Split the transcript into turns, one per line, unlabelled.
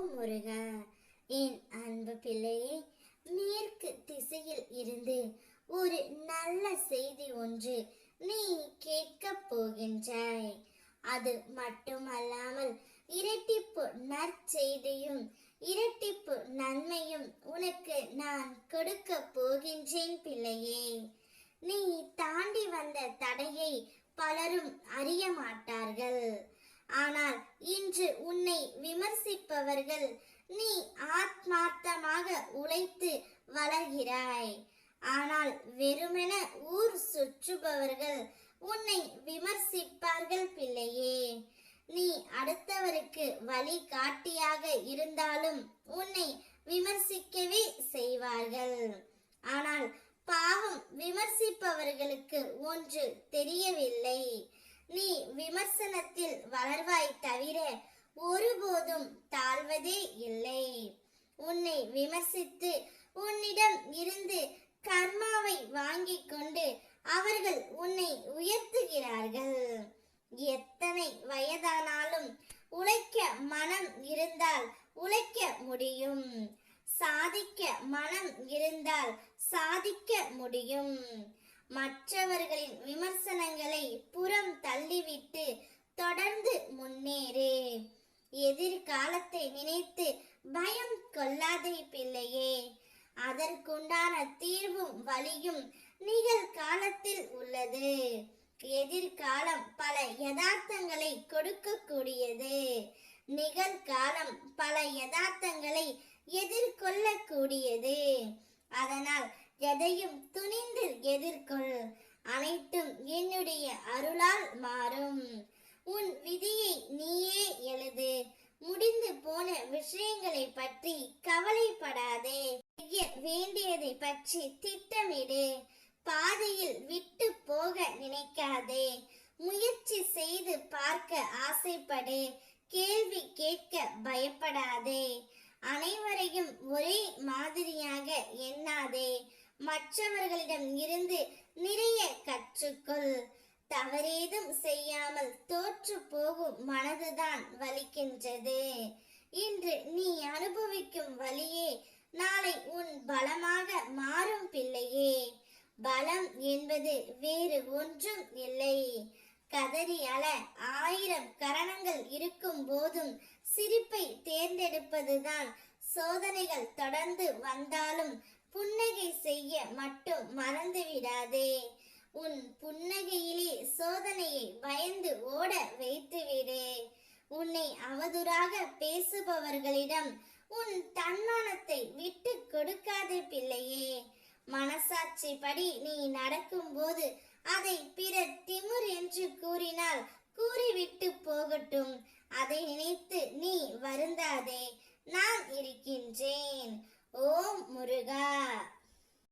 முருகா என் அன்பு பிள்ளையே மேற்கு திசையில் இருந்து ஒரு நல்ல செய்தி ஒன்று நீ கேட்கப் போகின்றாய். அது மட்டுமல்லாமல் இரட்டிப்பு நற்செய்தியும் இரட்டிப்பு நன்மையும் உனக்கு நான் கொடுக்க போகின்றேன் பிள்ளையே. நீ தாண்டி வந்த தடையை பலரும் அறிய மாட்டார்கள். ஆனால் இன்று உன்னை விமர்சிப்பவர்கள் நீ ஆத்மார்த்தமாக உழைத்து வளர்கிறாய். ஆனால் வெறுமென ஊர் சுற்றுபவர்கள் உன்னை விமர்சிப்பார்கள் பிள்ளையே. நீ அடுத்தவருக்கு வழி காட்டியாக இருந்தாலும் உன்னை விமர்சிக்கவே செய்வார்கள். ஆனால் பாவம் விமர்சிப்பவர்களுக்கு ஒன்று தெரியவில்லை. நீ விமர்சனத்தில் வளர்வாய் தவிர ஒருபோதும் தாழ்வதே இல்லை. உன்னை விமர்சித்து உன்னிடம் இருந்து கர்மாவை வாங்கிக் கொண்டு அவர்கள் உன்னை உயர்த்துகிறார்கள். எத்தனை வயதானாலும் உழைக்க மனம் இருந்தால் உழைக்க முடியும். சாதிக்க மனம் இருந்தால் சாதிக்க முடியும். மற்றவர்களின் விமர்சனங்களை புறம் தள்ளிவிட்டு தொடர்ந்து முன்னேறு. எதிர்காலத்தை நினைத்து பயம் கொள்ளாதே பிள்ளையே. அதற்குண்டான தீர்வும் வழியும் நிகழ்காலத்தில் உள்ளது. எதிர்காலம் பல யதார்த்தங்களை கொடுக்கக்கூடியது. நிகழ்காலம் பல யதார்த்தங்களை எதிர்கொள்ளக்கூடியது. அதனால் எதையும் துணிந்து எதிர்கொள். அனைத்தும் என்னுடைய அருளால் மாறும். உன் விதியை நீயே எழுது. முடிந்து போன விஷயங்களை பற்றி கவலைப்படாதே. செய்ய வேண்டியதை பற்றி திட்டமிடு. பாதையில் விட்டு போக நினைக்காதே. முயற்சி செய்து பார்க்க ஆசைப்படு. கேள்வி கேட்க பயப்படாதே. அனைவரையும் ஒரே மாதிரியாக எண்ணாதே. மற்றவர்களிடம் இருந்து நிறைய கற்றுக்கொள். தவறேதும் செய்யாமல் தோற்று போகும் மனதுதான் வலிக்கின்றது. இன்று நீ அனுபவிக்கும் வழியே நாளை உன் பலமாக மாறும் பிள்ளையே. பலம் என்பது வேறு ஒன்றும் இல்லை. கதறி அல ஆயிரம் கரணங்கள் இருக்கும் போதும் சிரிப்பை தேர்ந்தெடுப்பதுதான் சோதனைகள் தொடர்ந்து வந்தாலும் புன்னை மட்டும் மறந்து விடாதே உன் புன்னகையிலே சோதனையை பயந்து ஓட வைத்துவிடு. உன்னை அவதூறாக பேசுபவர்களிடம் உன் தன்மானத்தை விட்டு கொடுக்காதே பிள்ளையே. மனசாட்சி படி நீ நடக்கும்போது அதை பிறர் திமிர் என்று கூறினால் கூறிவிட்டு போகட்டும். அதை நினைத்து நீ வருந்தாதே. நான் இருக்கின்றேன். ஓம் முருகா.